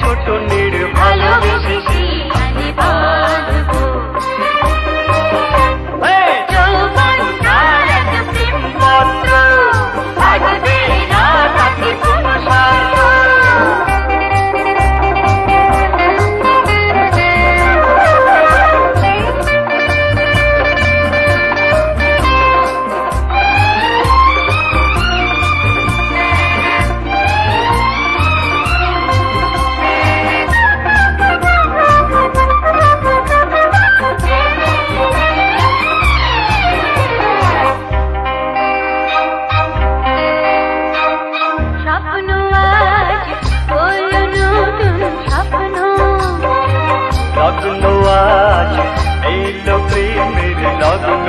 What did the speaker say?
ছোট নির ভালোবেসে লগ্ন আজ এই লোকে মেরে লগ্ন